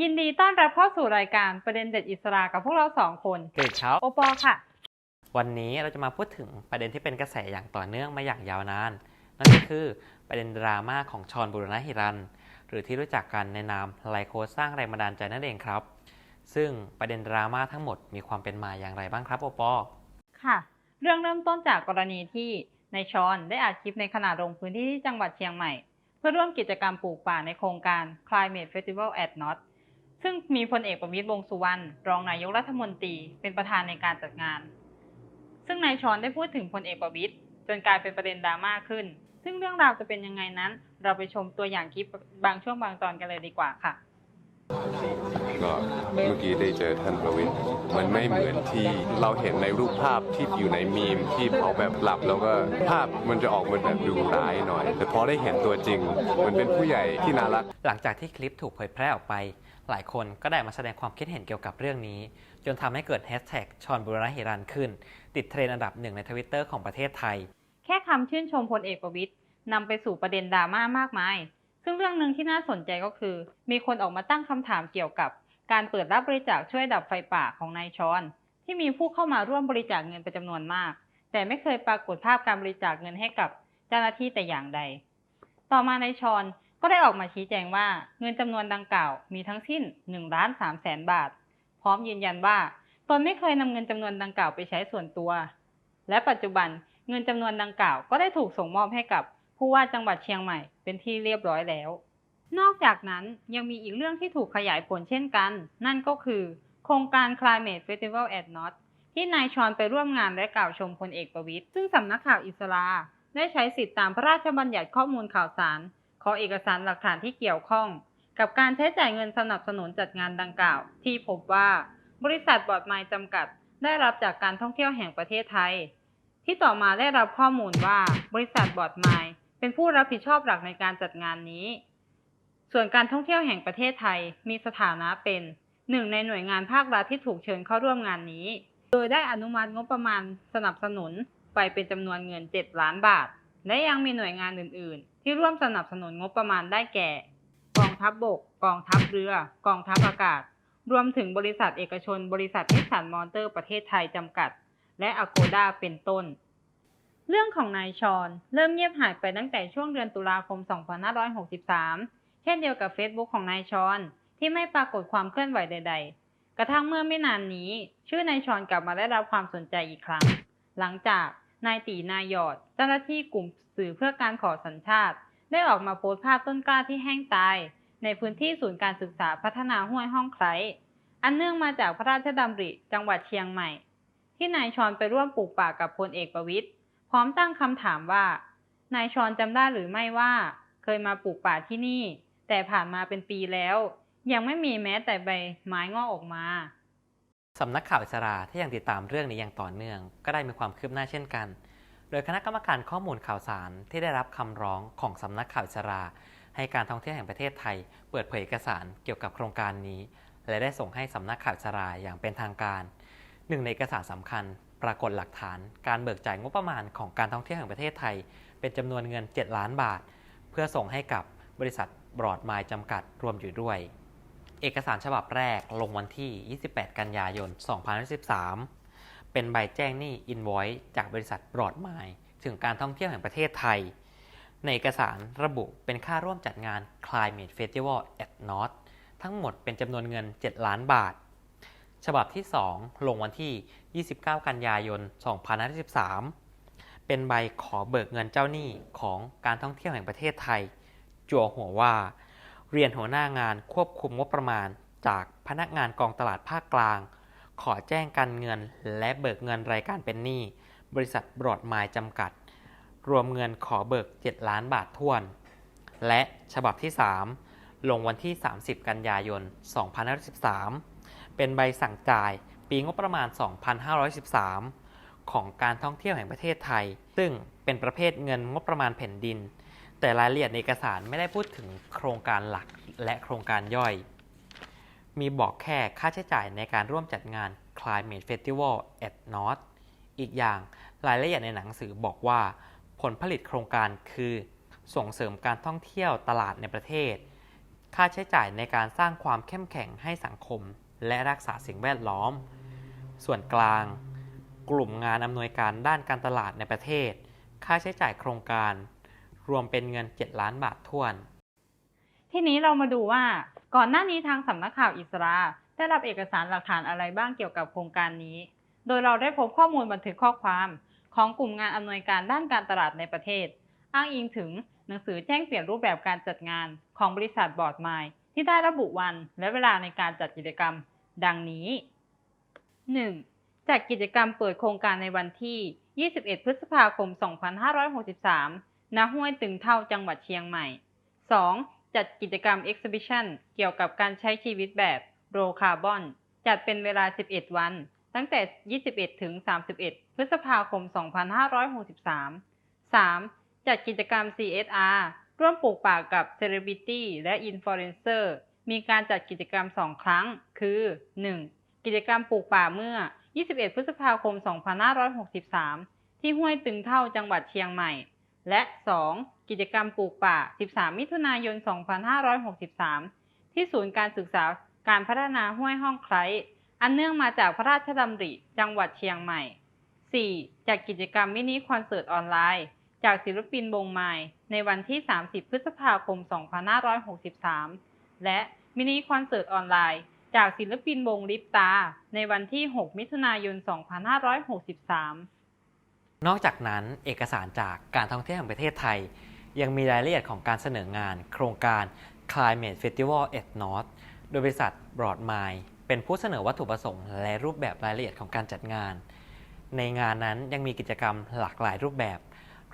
ยินดีต้อนรับเข้าสู่รายการประเด็นเด็ดอิสระกับพวกเราสองคนกรีดเช้าโอปอค่ะ วันนี้เราจะมาพูดถึงประเด็นที่เป็นกระแสอย่างต่อเนื่องมาอย่างยาวนาน นั่นก็คือประเด็นดราม่าของชอนบุรณหิรัน หรือที่รู้จักกันในนามไลโคสสร้างแรงบันดาลใจนั่นเองครับ ซึ่งประเด็นดราม่าทั้งหมดมีความเป็นมาอย่างไรบ้างครับโอปอค่ะ เรื่องเริ่มต้นจากกรณีที่นายชอนได้อัดคลิปในขณะลงพื้นที่ที่จังหวัดเชียงใหม่ เพื่อร่วมกิจกรรมปลูกป่าในโครงการ Climate Festival at Not ซึ่งมีพลเอกประวิตรวงษ์สุวรรณรองนายกรัฐมนตรีเป็นประธานในการจัดงาน ซึ่งนายชอนได้พูดถึงพลเอกประวิตรจนกลายเป็นประเด็นดราม่าขึ้น ซึ่งเรื่องราวจะเป็นยังไงนั้น เราไปชมตัวอย่างคลิปบางช่วงบางตอนกันเลยดีกว่าค่ะก็เมื่อกี้ได้เจอท่านประวิทย์มันไม่เหมือนที่เราเห็นในรูปภาพที่อยู่ในมีมที่เขาแบบหลับแล้วก็ภาพมันจะออกมาแบบดูร้ายหน่อย แต่พอได้เห็นตัวจริง มันเป็นผู้ใหญ่ที่น่ารัก หลังจากที่คลิปถูกเผยแพร่ออกไป หลายคนก็ได้มาแสดงความคิดเห็นเกี่ยวกับเรื่องนี้ จนทำให้เกิดแฮชแท็กชอนบุรณหิรันขึ้น ติดเทรนด์อันดับหนึ่งในทวิตเตอร์ของประเทศไทย แค่คำชื่นชมพลเอกประวิตยนำไปสู่ประเด็นดราม่ามากมาย ซึ่งเรื่องหนึ่งที่น่าสนใจก็คือ มีคนออกมาตั้งคำถามเกี่ยวกับ การเปิดรับบริจาคช่วยดับไฟป่าของนายชอน ที่มีผู้เข้ามาร่วมบริจาคเงินเป็นจำนวนมาก แต่ไม่เคยปรากฏภาพการบริจาคเงินให้กับเจ้าหน้าที่แต่อย่างใด ต่อมานายชอน ก็ได้ออกมาชี้แจงว่าเงินจำนวนดังกล่าวมีทั้งสิ้น1ล้าน3แสนบาท พร้อมยืนยันว่าตนไม่เคยนำเงินจำนวนดังกล่าวไปใช้ส่วนตัว และปัจจุบันเงินจำนวนดังกล่าวก็ได้ถูกส่งมอบให้กับผู้ว่าจังหวัดเชียงใหม่เป็นที่เรียบร้อยแล้ว นอกจากนั้นยังมีอีกเรื่องที่ถูกขยายผลเช่นกัน นั่นก็คือ โครงการ Climate Festival at Not ที่นายชอนไปร่วมงานและกล่าวชมพลเอกประวิตยซึ่งสำนักข่าวอิสราได้ใช้สิทธิตามพระราชบัญญัติข้อมูลข่าวสาร อเอกสารหลักฐานที่เกี่ยวข้อง กับการใช้จ่ายเงินสนับสนุนจัดงานดังกล่าว ที่พบว่าบริษัทบอดไมล์จำกัด ได้รับจากการท่องเที่ยวแห่งประเทศไทย ที่ต่อมาได้รับข้อมูลว่าบริษัทบอดไมล์เป็นผู้รับผิดชอบหลักในการจัดงานนี้ ส่วนการท่องเที่ยวแห่งประเทศไทยมีสถานะเป็นหนึ่งในหน่วยงานภาครัฐที่ถูกเชิญเข้าร่วมงานนี้ โดยได้อนุมัติงบประมาณสนับสนุนไปเป็นจำนวนเงิน 7 ล้านบาท และยังมีหน่วยงานอื่น ๆ ที่ร่วมสนับสนุนงบประมาณได้แก่ กองทัพบบก กองทัพเรือ กองทัพอากาศ รวมถึงบริษัทเอกชน บริษัทนิสสันมอเตอร์ประเทศไทยจำกัด และอโกด้าเป็นต้น เรื่องของนายชอน เริ่มเงียบหายไปตั้งแต่ช่วงเดือนตุลาคม 2563 เช่นเดียวกับ Facebook ของนายชอนที่ไม่ปรากฏความเคลื่อนไหวใด ๆ กระทั่งเมื่อไม่นานนี้ ชื่อนายชอนกลับมาได้รับความสนใจอีกครั้ง หลังจาก นายตีนายหยอด เจ้าหน้าที่กลุ่มสื่อเพื่อการขอสัญชาติ ได้ออกมาโพสต์ภาพต้นกล้าที่แห้งตาย ในพื้นที่ศูนย์การศึกษาพัฒนาห้วยห้องไคล้อันเนื่องมาจากพระราชดำริจังหวัดเชียงใหม่ ที่นายชอนไปร่วมปลูกป่ากับพลเอกประวิตยพร้อมตั้งคำถามว่า นายชอนจำได้หรือไม่ว่า เคยมาปลูกป่าที่นี่ แต่ผ่านมาเป็นปีแล้ว ยังไม่มีแม้แต่ใบไม้งอกออกมา สำนักข่าวอิสราที่ยังติดตามเรื่องนี้อย่างต่อเนื่อง ก็ได้มีความคืบหน้าเช่นกัน โดยคณะกรรมการข้อมูลข่าวสารที่ได้รับคำร้องของสำนักข่าวอิสราให้การท่องเที่ยวแห่งประเทศไทย เปิดเผยเอกสารเกี่ยวกับโครงการนี้ และได้ส่งให้สำนักข่าวอิสราอย่างเป็นทางการ หนึ่งในเอกสารสำคัญ ปรากฏหลักฐาน การเบิกจ่ายงบประมาณของการท่องเที่ยวแห่งประเทศไทย เป็นจำนวนเงิน 7 ล้านบาท เพื่อส่งให้กับบริษัทบรอดไมล์จำกัดรวมอยู่ด้วย เอกสารฉบับแรกลงวันที่ 28 กันยายน 2013 เป็นใบแจ้งหนี้ Invoice จากบริษัทบรอดไมล์ถึงการท่องเที่ยวแห่งประเทศไทย ในเอกสารระบุเป็นค่าร่วมจัดงาน Climate Festival at North ทั้งหมดเป็นจำนวนเงิน 7 ล้านบาท ฉบับที่ 2 ลงวันที่ 29 กันยายน 2013 เป็นใบขอเบิกเงินเจ้าหนี้ของการท่องเที่ยวแห่งประเทศไทย จั่วหัวว่า เรียนหัวหน้างานควบคุมงบประมาณ จากพนักงานกองตลาดภาคกลาง ขอแจ้งการเงินและเบิกเงินรายการเป็นหนี้ บริษัทบรอดไมล์จำกัด รวมเงินขอเบิก 7 ล้านบาททวน และฉบับที่ 3 ลงวันที่ 30 กันยายน 2513 เป็นใบสั่งจ่ายปีงบประมาณ 2513 ของการท่องเที่ยวแห่งประเทศไทย ซึ่งเป็นประเภทเงินงบประมาณแผ่นดิน แต่รายละเอียดในเอกสารไม่ได้พูดถึงโครงการหลักและโครงการย่อย มีบอกแค่ค่าใช้จ่ายในการร่วมจัดงาน Climate Festival at North อีกอย่างรายละเอียดในหนังสือบอกว่า ผลผลิตโครงการคือ ส่งเสริมการท่องเที่ยวตลาดในประเทศ ค่าใช้จ่ายในการสร้างความเข้มแข็งให้สังคม และรักษาสิ่งแวดล้อม ส่วนกลาง กลุ่มงานอำนวยการด้านการตลาดในประเทศ ค่าใช้จ่ายโครงการ รวมเป็นเงิน 7 ล้านบาทถ้วน ทีนี้เรามาดูว่าก่อนหน้านี้ทางสำนักข่าวอิสราได้รับเอกสารหลักฐานอะไรบ้างเกี่ยวกับโครงการนี้ โดยเราได้พบข้อมูลบันทึกข้อความของกลุ่มงานอำนวยการด้านการตลาดในประเทศ อ้างอิงถึงหนังสือแจ้งเปลี่ยนรูปแบบการจัดงานของบริษัทบอร์ดไมล์ที่ได้ระบุวันและเวลาในการจัดกิจกรรม ดังนี้ 1. จัดกิจกรรมเปิดโครงการในวันที่ 21 พฤษภาคม 2563 ณห้วยตึงเท่าจังหวัดเชียงใหม่ 2. จัดกิจกรรม Exhibition เกี่ยวกับการใช้ชีวิตแบบ Low Carbon จัดเป็นเวลา 11 วัน ตั้งแต่ 21 ถึง 31 พฤษภาคม 2563 3. จัดกิจกรรม CSR ร่วมปลูกป่ากับ Celebrity และ Influencer มีการจัดกิจกรรม 2 ครั้ง คือ 1. กิจกรรมปลูกป่าเมื่อ 21 พฤษภาคม 2563 ที่ห้วยตึงเท่าจังหวัดเชียงใหม่ และ 2. กิจกรรมปลูกป่า 13 มิถุนายน 2563 ที่ศูนย์การศึกษาการพัฒนาห้วยห้องไคล้อันเนื่องมาจากพระราชดำริ จังหวัดเชียงใหม่ 4. จัดกิจกรรมมินิคอนเสิร์ตออนไลน์ จากศิลปินวงไม้ในวันที่ 30 พฤษภาคม 2563 และมินิคอนเสิร์ตออนไลน์ จากศิลปินวงลิปตา ในวันที่ 6 มิถุนายน 2563 นอกจากนั้นเอกสารจากการท่องเที่ยวแห่งประเทศไทย ยังมีรายละเอียดของการเสนองาน โครงการ Climate Festival at North โดยบริษัท Broadmile เป็นผู้เสนอวัตถุประสงค์และรูปแบบรายละเอียดของการจัดงาน ในงานนั้นยังมีกิจกรรมหลากหลายรูปแบบ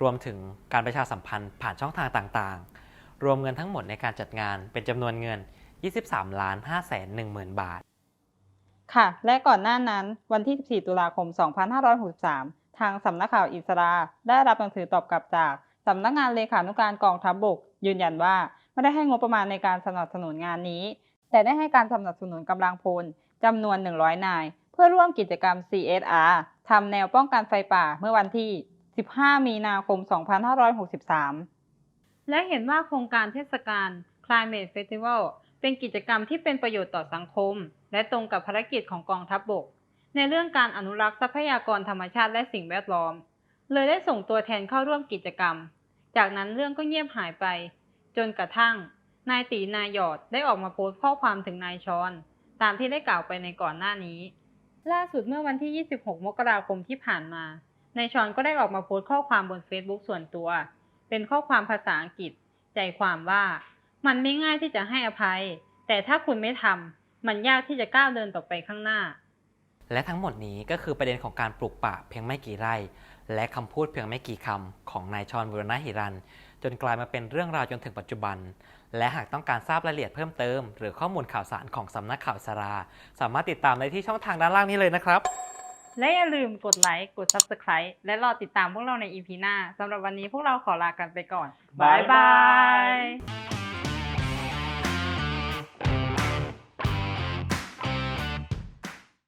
รวมถึงการประชาสัมพันธ์ผ่านช่องทางต่างๆ รวมเงินทั้งหมดในการจัดงานเป็นจำนวนเงิน 23ล้าน5แสน1หมื่นบาท ค่ะ และก่อนหน้านั้นวันที่ 14 ตุลาคม 2563 ทางสำนักข่าวอิสราได้รับหนังสือตอบกลับจากสำนักงานเลขานุการกองทัพบบก ยืนยันว่าไม่ได้ให้งบประมาณในการสนับสนุนงานนี้ แต่ได้ให้การสนับสนุนกำลังพลจำนวน 100 นาย เพื่อร่วมกิจกรรม CSR ทำแนวป้องกันไฟป่าเมื่อวันที่ 15 มีนาคม 2563 และเห็นว่าโครงการเทศกาล Climate Festival เป็นกิจกรรมที่เป็นประโยชน์ต่อสังคม และตรงกับภารกิจของกองทัพบบก ในเรื่องการอนุรักษ์ทรัพยากรธรรมชาติและสิ่งแวดล้อม เลยได้ส่งตัวแทนเข้าร่วมกิจกรรม จากนั้นเรื่องก็เงียบหายไป จนกระทั่ง นายตีนายหยอดได้ออกมาโพสต์ข้อความถึงนายชอน ตามที่ได้กล่าวไปในก่อนหน้านี้ ล่าสุดเมื่อวันที่ 26 มกราคมที่ผ่านมานายชอนก็ได้ออกมาโพสต์ข้อความบน Facebook ส่วนตัว เป็นข้อความภาษาอังกฤษ ใจความว่า มันไม่ง่ายที่จะให้อภัย แต่ถ้าคุณไม่ทำมันยากที่จะก้าวเดินต่อไปข้างหน้า และทั้งหมดนี้ก็คือประเด็นของการปลูกป่าเพียงไม่กี่ไร่ และคำพูดเพียงไม่กี่คำของนายชอนบุรณหิรัน จนกลายมาเป็นเรื่องราวจนถึงปัจจุบัน และหากต้องการทราบรายละเอียดเพิ่มเติม หรือข้อมูลข่าวสารของสำนักข่าวสารา สามารถติดตามได้ที่ช่องทางด้านล่างนี้เลยนะครับ และอย่าลืมกดไลค์กด Subscribe และรอติดตามพวกเราใน EP หน้าสำหรับวันนี้พวกเราขอลากันไปก่อนบ๊ายบาย